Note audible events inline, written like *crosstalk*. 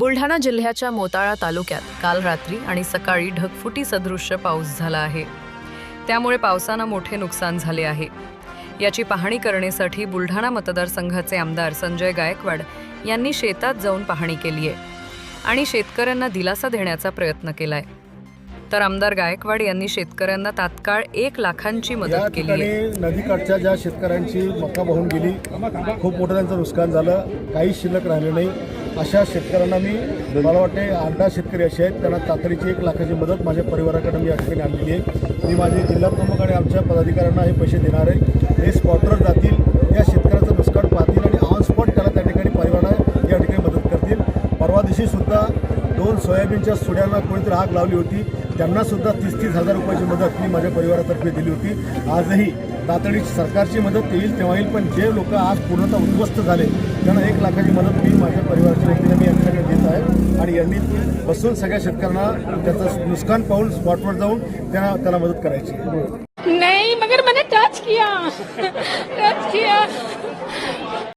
बुलढाणा जिल्ह्याच्या मोताळा तालुक्यात काल रात्री आणि सकाळी ढगफुटी सदृश्य पाऊस झाला आहे. त्यामुळे पावसानं मोठे नुकसान झाले आहे. याची पाहणी करण्यासाठी बुलढाणा मतदारसंघाचे आमदार संजय गायकवाड यांनी शेतात जाऊन पाहणी केली आहे आणि शेतकऱ्यांना दिलासा देण्याचा प्रयत्न केलाय. तर आमदार गायकवाड यांनी शेतकऱ्यांना तात्काळ एक लाखांची मदत केली आहे. नदीकाठच्या ज्या शेतकऱ्यांची मका वाहून गेली खूप मोठं त्यांचं नुकसान झालं. काही शिल्लक राहिले नाही. अशा शेतकऱ्यांना मी मला वाटते आठ दहा शेतकरी असे आहेत. त्यांना तातडीची एक लाखाची मदत माझ्या परिवाराकडे मी या ठिकाणी आणलेली आहे. मी माझे जिल्हाप्रमुख आणि आमच्या पदाधिकाऱ्यांना हे पैसे देणार आहे. हे स्पॉटवर जातील या शेतकऱ्याचं नुकसान पाहतील आणि ऑन स्पॉट त्याला त्या ठिकाणी परिवाराला या ठिकाणी मदत करतील. परवा दिवशीसुद्धा दोन सोयाबीनच्या सुड्यांना कोणीतरी आग लावली होती. त्यांनासुद्धा तीस तीस हजार रुपयाची मदत मी माझ्या परिवारातर्फे दिली होती. आजही तातडीची सरकारची मदत येईल तेव्हा येईल पण जे लोक आज पूर्णतः उद्ध्वस्त झाले त्यांना एक लाखाची मदत मी माझ्या परिवार वतीने मी यांच्याकडे देत आहे आणि यांनी बसून सगळ्या शेतकऱ्यांना त्याचं नुकसान पाहून स्पॉटवर जाऊन त्यांना त्याला मदत करायची. नाही मगर मैंने टच किया. *laughs* Touch KIA.